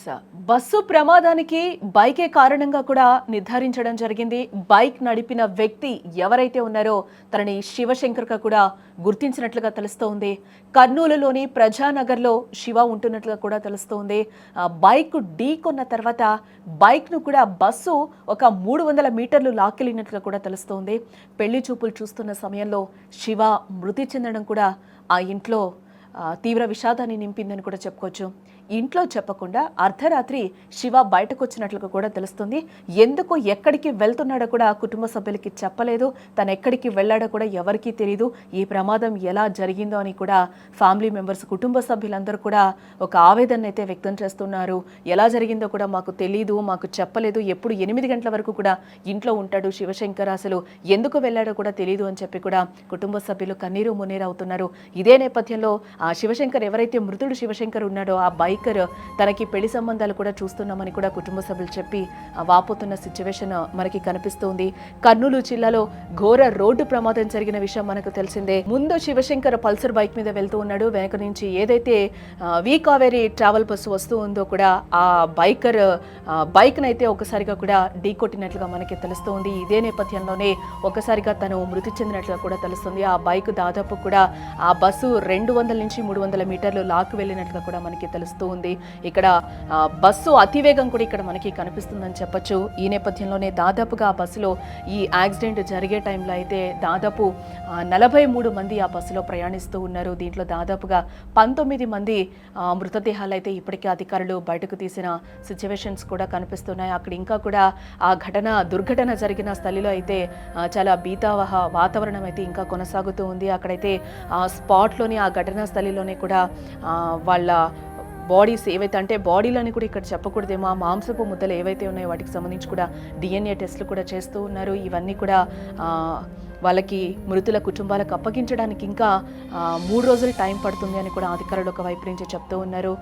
Yes bus ప్రమాదానికి బైకే కారణంగా కూడా నిర్ధారించడం జరిగింది. బైక్ నడిపిన వ్యక్తి ఎవరైతే ఉన్నారో తనని శివశంకర్గా కూడా గుర్తించినట్లుగా తెలుస్తోంది. కర్నూలులోని ప్రజానగర్లో శివ ఉంటున్నట్లుగా కూడా తెలుస్తోంది. ఆ బైక్ ఢీకొన్న తర్వాత బైక్ను కూడా బస్సు ఒక మూడు వందల మీటర్లు లాక్కెళ్ళినట్లుగా కూడా తెలుస్తోంది. పెళ్ళి చూపులు చూస్తున్న సమయంలో శివ మృతి చెందడం కూడా ఆ ఇంట్లో తీవ్ర విషాదాన్ని నింపిందని కూడా చెప్పుకోవచ్చు. ఇంట్లో చెప్పకుండా అర్ధరాత్రి శివ బయటకు వచ్చినట్లుగా కూడా తెలుస్తుంది. ఎందుకు ఎక్కడికి వెళ్తున్నాడో కూడా కుటుంబ సభ్యులకి చెప్పలేదు. తను ఎక్కడికి వెళ్ళాడో కూడా ఎవరికీ తెలియదు ఈ ప్రమాదం ఎలా జరిగిందో అని కూడా ఫ్యామిలీ మెంబర్స్ కుటుంబ సభ్యులందరూ కూడా ఒక ఆవేదన అయితే వ్యక్తం చేస్తున్నారు. ఎలా జరిగిందో కూడా మాకు తెలియదు మాకు చెప్పలేదు. ఎప్పుడు ఎనిమిది గంటల వరకు కూడా ఇంట్లో ఉంటాడు శివశంకర్ అసలు. ఎందుకు వెళ్ళాడో కూడా తెలియదు అని చెప్పి కూడా కుటుంబ సభ్యులు కన్నీరు మున్నీరు అవుతున్నారు. ఇదే నేపథ్యంలో ఆ శివశంకర్ ఎవరైతే మృతుడు శివశంకర్ ఉన్నాడో ఆ బైక్ శేఖర్ తనకి పెళ్ళి సంబంధాలు కూడా చూస్తున్నామని కూడా కుటుంబ సభ్యులు చెప్పి వాపోతున్న సిచ్యువేషన్ మనకి కనిపిస్తుంది. కర్నూలు జిల్లాలో ఘోర రోడ్డు ప్రమాదం జరిగిన విషయం మనకు తెలిసిందే. ముందు శివశంకర్ పల్సర్ బైక్ మీద వెళ్తూ ఉన్నాడు. వెనక నుంచి ఏదైతే ఆ, వి ట్రావెల్ బస్సు వస్తూ ఉందో కూడా ఆ బైకర్ బైక్నైతే ఒకసారిగా కూడా ఢీ కొట్టినట్లుగా మనకి తెలుస్తుంది. ఇదే నేపథ్యంలోనే ఒకసారిగా తను మృతి చెందినట్లుగా కూడా తెలుస్తుంది. ఆ బైక్ దాదాపు కూడా ఆ బస్సు రెండు వందల నుంచి మూడు వందల మీటర్లు లాక్కు వెళ్ళినట్లుగా కూడా మనకి తెలుస్తూ ఉంది. ఇక్కడ బస్సు అతివేగం కూడా ఇక్కడ మనకి కనిపిస్తుందని చెప్పొచ్చు. ఈ నేపథ్యంలోనే దాదాపుగా ఆ బస్సులో ఈ యాక్సిడెంట్ జరిగే టైంలో అయితే దాదాపు నలభై మూడు మంది ఆ బస్సులో ప్రయాణిస్తూ ఉన్నారు. దీంట్లో దాదాపుగా పంతొమ్మిది మంది మృతదేహాలు అయితే ఇప్పటికే అధికారులు బయటకు తీసిన సిచ్యువేషన్స్ కూడా కనిపిస్తున్నాయి. అక్కడ ఇంకా కూడా ఆ ఘటన దుర్ఘటన జరిగిన స్థలిలో అయితే చాలా బీతావహ వాతావరణం అయితే ఇంకా కొనసాగుతూ ఉంది. అక్కడైతే ఆ స్పాట్లోని ఆ ఘటనా స్థలిలోనే కూడా వాళ్ళ బాడీస్ ఏవైతే అంటే బాడీలని కూడా ఇక్కడ చెప్పకూడదేమో ఆ మాంసపు ముద్దలు ఏవైతే ఉన్నాయో వాటికి సంబంధించి కూడా డిఎన్ఏ టెస్ట్లు కూడా చేస్తూ ఉన్నారు. ఇవన్నీ కూడా వాళ్ళకి మృతుల కుటుంబాలకు అప్పగించడానికి ఇంకా మూడు రోజులు టైం పడుతుంది అని కూడా అధికారులు ఒక వైపు నుంచి చెప్తూ ఉన్నారు.